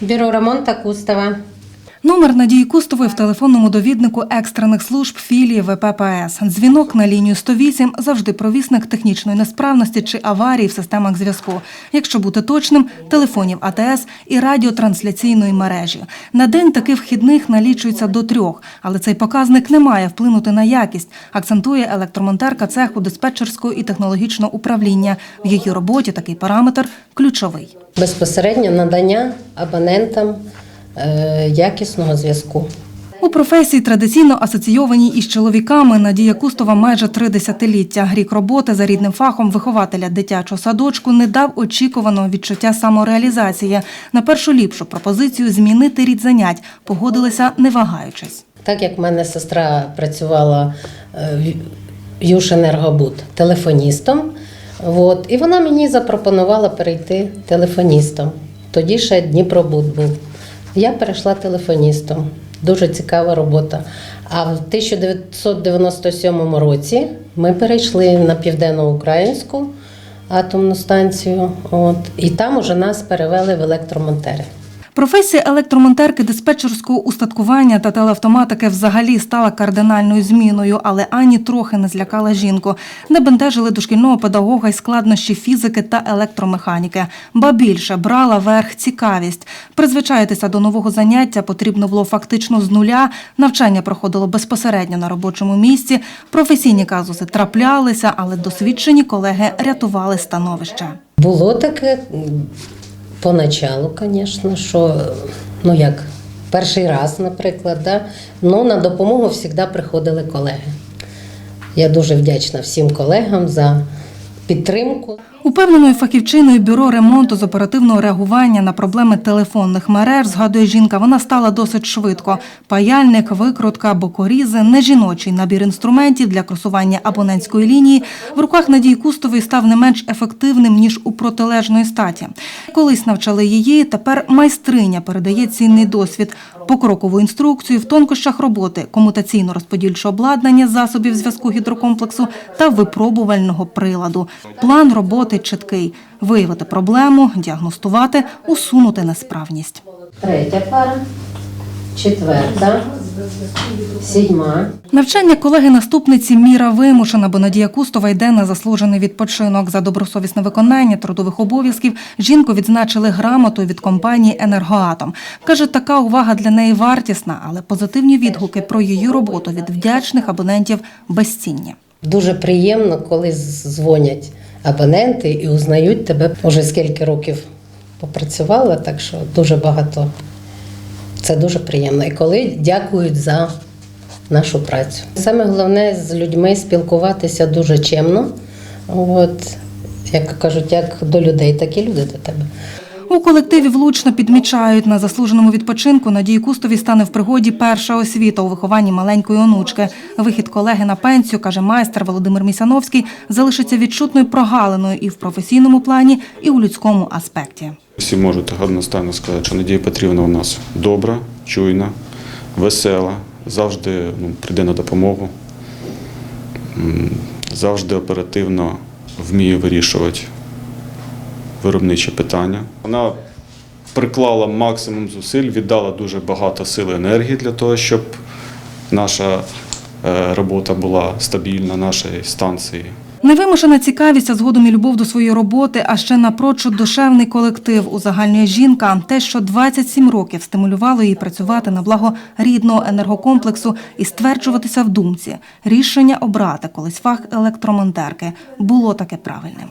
Бюро ремонта Кустова. Номер Надії Кустової в телефонному довіднику екстрених служб філії ВППС. Дзвінок на лінію 108 – завжди провісник технічної несправності чи аварії в системах зв'язку. Якщо бути точним, телефонів АТС і радіотрансляційної мережі. На день таких вхідних налічується до трьох, але цей показник не має вплинути на якість, акцентує електромонтерка цеху диспетчерського і технологічного управління. В її роботі такий параметр ключовий. Безпосередньо надання абонентам якісного зв'язку. У професії традиційно асоційованій із чоловіками Надія Кустова майже три десятиліття. Рік роботи за рідним фахом вихователя дитячого садочку не дав очікуваного відчуття самореалізації. На першу ліпшу пропозицію змінити рід занять погодилися не вагаючись. Так як в мене сестра працювала е, в Юшенергобуд телефоністом, от, і вона мені запропонувала перейти телефоністом. Тоді ще Дніпробуд був. Я перейшла телефоністом. Дуже цікава робота. А в 1997 році ми перейшли на південноукраїнську атомну станцію. От, і там уже нас перевели в електромонтери. Професія електромонтерки диспетчерського устаткування та телеавтоматики взагалі стала кардинальною зміною, але ані трохи не злякала жінку. Не бентежили дошкільного педагога й складнощі фізики та електромеханіки. Ба більше брала верх цікавість. Призвичаїтися до нового заняття потрібно було фактично з нуля. Навчання проходило безпосередньо на робочому місці. Професійні казуси траплялися, але досвідчені колеги рятували становище. Було таке поначалу, звісно, що ну як перший раз, наприклад, да? ну на допомогу завжди приходили колеги. Я дуже вдячна всім колегам за підтримку. Упевненою фахівчиною бюро ремонту з оперативного реагування на проблеми телефонних мереж, згадує жінка, вона стала досить швидко. Паяльник, викрутка, бокорізи, нежіночий набір інструментів для кросування абонентської лінії в руках Надії Кустової став не менш ефективним, ніж у протилежної статі. Колись навчали її, тепер майстриня передає цінний досвід, покрокову інструкцію в тонкощах роботи, комутаційно-розподільче обладнання засобів зв'язку гідрокомплексу та випробувального приладу. План роботи чіткий – виявити проблему, діагностувати, усунути несправність. Третя пара, четверта, сідьма. Навчання колеги-наступниці Міра вимушена, бо Надія Кустова йде на заслужений відпочинок. За добросовісне виконання трудових обов'язків жінку відзначили грамотою від компанії «Енергоатом». Каже, така увага для неї вартісна, але позитивні відгуки про її роботу від вдячних абонентів безцінні. Дуже приємно, коли дзвонять абоненти і узнають тебе. Уже скільки років попрацювала, так що дуже багато. Це дуже приємно. І коли дякують за нашу працю. Саме головне з людьми спілкуватися дуже чемно. От, як кажуть, як до людей, так і люди до тебе. У колективі влучно підмічають, на заслуженому відпочинку Надії Кустові стане в пригоді перша освіта у вихованні маленької онучки. Вихід колеги на пенсію, каже майстер Володимир Місяновський, залишиться відчутною прогалиною і в професійному плані, і у людському аспекті. Всі можуть одностайно сказати, що Надія Петрівна у нас добра, чуйна, весела, завжди ну, прийде на допомогу, завжди оперативно вміє вирішувати виробничі питання. Вона приклала максимум зусиль, віддала дуже багато сил енергії для того, щоб наша е, робота була стабільна, нашої станції. Невимушена цікавість, а згодом і любов до своєї роботи, а ще напрочуд душевний колектив узагальнює жінка. Те, що 27 років стимулювало її працювати на благо рідного енергокомплексу і стверджуватися в думці. Рішення обрати колись фах електромонтерки було таке правильним.